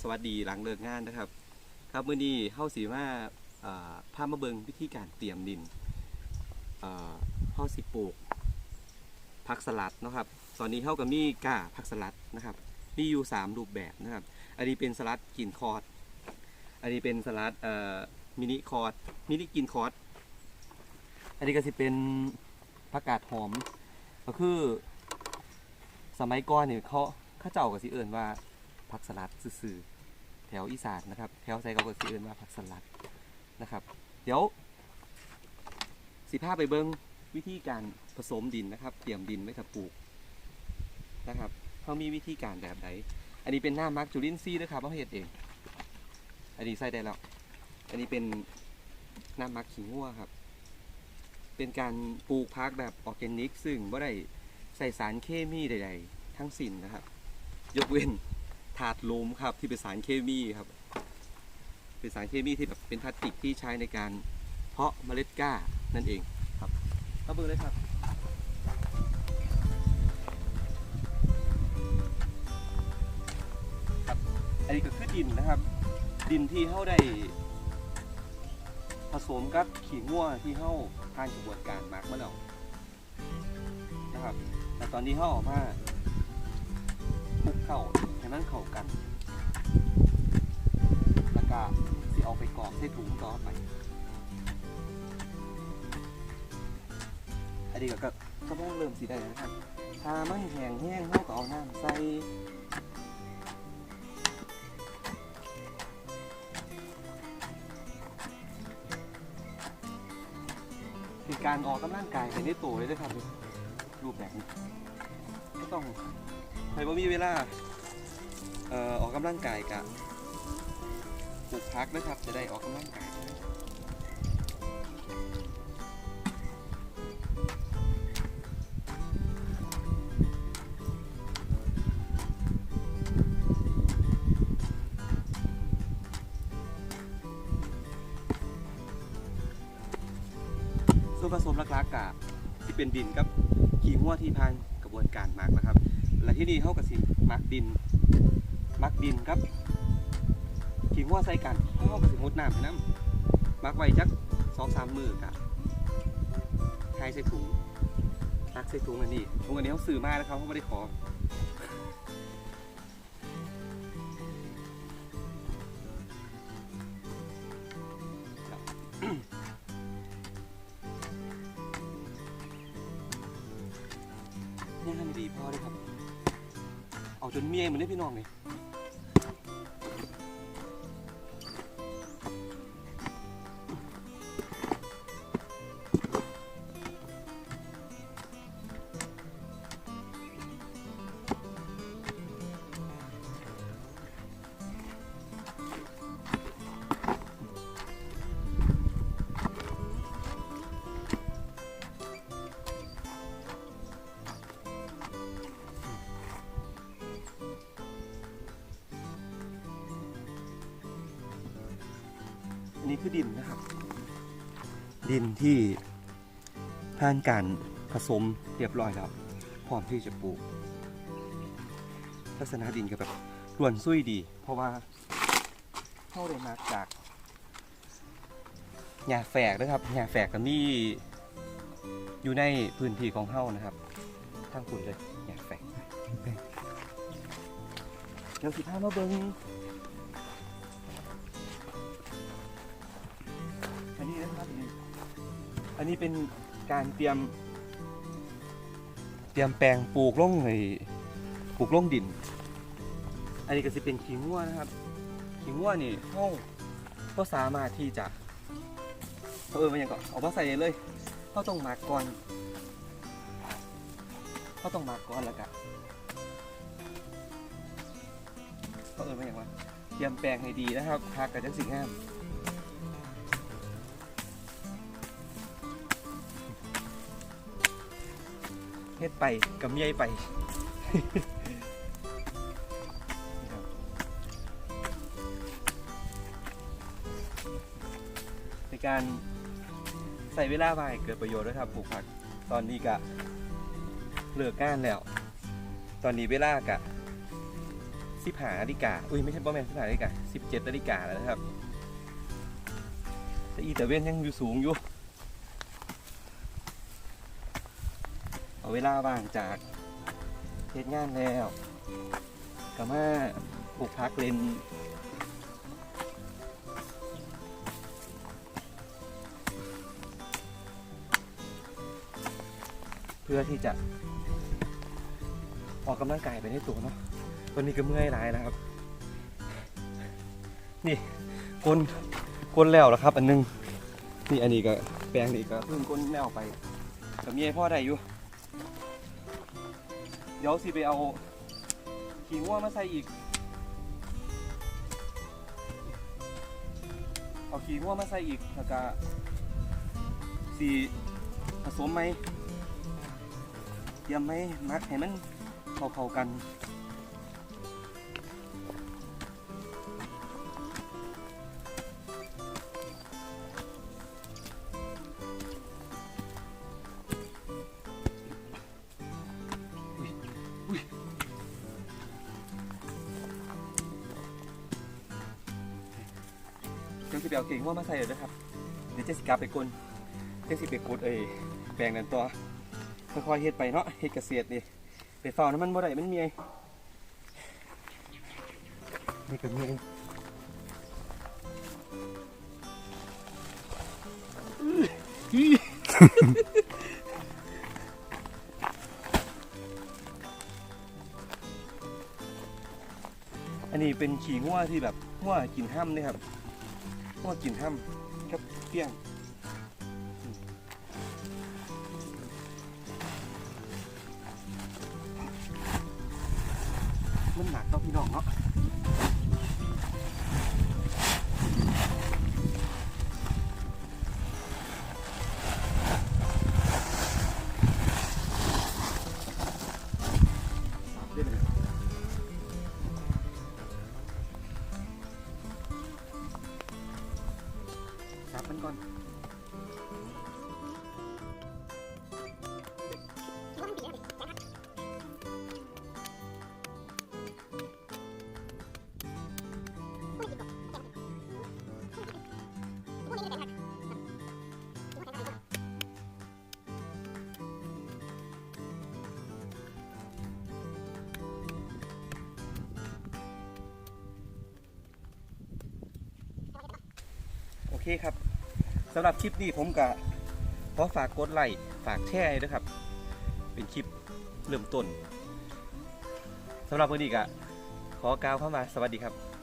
สวัสดีหลังเลิกงานนะครับ ครับมื้อนี้เฮาสิมาอ่าพามาเบิงวิธีการเตรียมดินอ่าเฮาสิปลูกผักสลัดเนาะครับ ตอนนี้เฮาก็มีกล้าผักสลัดนะครับ มีอยู่3รูปแบบนะครับ อันนี้เป็นสลัดกินคอร์ดอันนี้เป็นสลัดเอ่อมินิคอร์ดมินิกินคอร์ดอันนี้ก็สิเป็นผักกาดหอม ก็คือ สมัยก่อนเนี่ยเขาเขาเจ้าก็สิเอิ่นว่า ผักสลัดซื่อๆแถวอีสานนะครับ แถวไซเขาก็สิเอิ่นว่าผักสลัดนะครับ เดี๋ยวสิพาไปเบิ้งวิธีการผสมดินนะครับ เตรียมดินไว้ถ้าปลูกนะครับเขามีวิธีการแบบไหนอันนี้เป็นหน้ามักจุลินทรีย์นะครับเขาเฮ็ดเอง อันนี้ใส่ได้แล้ว อันนี้เป็นหน้ามักขิงหัวครับ เป็นการปลูกพักแบบออร์แกนิก ซึ่งไม่ได้ใส่สารเคมีใด ๆ ทั้งสิ้นนะครับ ยกเว้น ถาดโลมครับที่เป็นสารเคมีครับ เป็นสารเคมีที่แบบเป็นพลาสติกที่ใช้ในการเพาะเมล็ดกล้านั่นเองครับเข้าเบิ่งเลยครับครับ อันนี้ก็คือดินนะครับ ดินที่เขาได้ผสมกับขี้งัวที่เข้าผ่านกระบวนการหมักมาแล้วนะครับแต่ตอนนี้เขาออกมาคลุกเข้า ให้นเข้ากัน แล้วก็สิเอาไปกรอกใส่ถุงต่อไป อันนี้ก็ก็ก็ต้องเริ่มสีได้นะครับถ้ามันแห้งแห้งเขาก็เอาน้ำใส่คือการออกกำลังกายไปในตัวเลยนะครับรูปแบบนี้ก็ต้องใครว่ามีเวลา ออออกกำลังกายกับปลูกพักนะครับ จะได้ออกกำลังกายส่วนผสมหลักๆกะที่เป็นดินกับขี้หัวที่ผ่านกระบวนการหมักนะครับ และที่นี่เขากับสิหมักดิน มักดินครับขี้หัวใส่กันเขากับสิมุดน้ำไปน้ำหมักไว้จักสองสามมือกะใช้ใส่ถุงตักใส่ถุงอันนี้ถุงอันนี้เขาซื้อมาแล้วครับเขาไม่ได้ขอเนี่ยให้มันดีพอเลยครับ เอาจนเมียเหมือนได้พี่น้องเลย คือดินนะครับ ดินที่ผ่านการผสมเรียบร้อยแล้วพร้อมที่จะปลูก ลักษณะดินก็แบบร่วนซุยดี เพราะว่าเข้าได้มาจากหญ้าแฝกนะครับหญ้าแฝกก็มีอยู่ในพื้นที่ของเฮานะครับทางคุณเลยหญ้าแฝกเดี๋ยวสิพามาเบิ่ง นนี้เป็นการเตรียม เตรียมแปลงปลูกล่องในปลูกล่องดิน อันนี้ก็จะเป็นขี้งัวนะครับ ขี้งัวนี่เขาก็สามารถที่จะเออมันยังก็เอามาใส่เลยเขาต้องหมักก่อนเขาต้องหมักก่อนแล้วกันเขาเออมันยังว่าเตรียมแปลงให้ดีนะครับพักกับจังสิ่งห้าม เฮ็ดไปกับเมียไปในการใส่เวลาไปเกิดประโยชน์ด้วยครับปลูกผักตอนนี้กะเลิกก้านแล้ว ตอนนี้เวลากะสิบห้านาฬิกาอุ้ยไม่ใช่ประมาณสิบห้านาฬิกาสิบเจ็ดนาฬิกาแล้วนะครับแต่อีแต่เว้นยังอยู่สูงอยู่ เอาเวลาว่างจากเฮ็ดงานแล้วก็มาปลูกพักเล่นเพื่อที่จะ ออกกำลังกายไปในตัวเนาะวันนี้ก็เมื่อยหลายแล้วครับ นี่กลกลแล้วแล้วครับ อันหนึง นี่อันนี้ก็แปลงนี่ก็เพิ่งก้นแนวไปกับเมียพ่อได้อยู่ ดี๋ยวสิไปเอาขี้วัวมาใส่อีก เอาขี้วัวมาใส่อีกแล้วก็สีผสมไหมเตรียมไหมมักให้มันเข้าๆกัน เดี๋ยวสิไปเอาเก่งว่ามาใส่เลยนะครับ เดี๋ยวเจสิกลับไปกลนเจสิไปกดเอ้ยแปลงนั้นตัวค่อยๆเฮ็ดไปเนาะเฮ็ดเกษตรนี่ไปเฝ้าน้ำมันบ่ได้มันเมียนี่ก็เมียอันนี้เป็นขี่งัวที่แบบงัวกินห้ำนี่ครับ งัวกินห้ำกับเปี้ยงมันหนักต้องพี่น้องเนาะ ก่อนโอเคครับ สำหรับคลิปนี้ผมก็ขอฝากกดไลค์ฝากแชร์ให้ด้วยครับ เป็นคลิปเริ่มต้นสำหรับวันนี้ก็ขอกล่าวเข้ามาสวัสดีครับ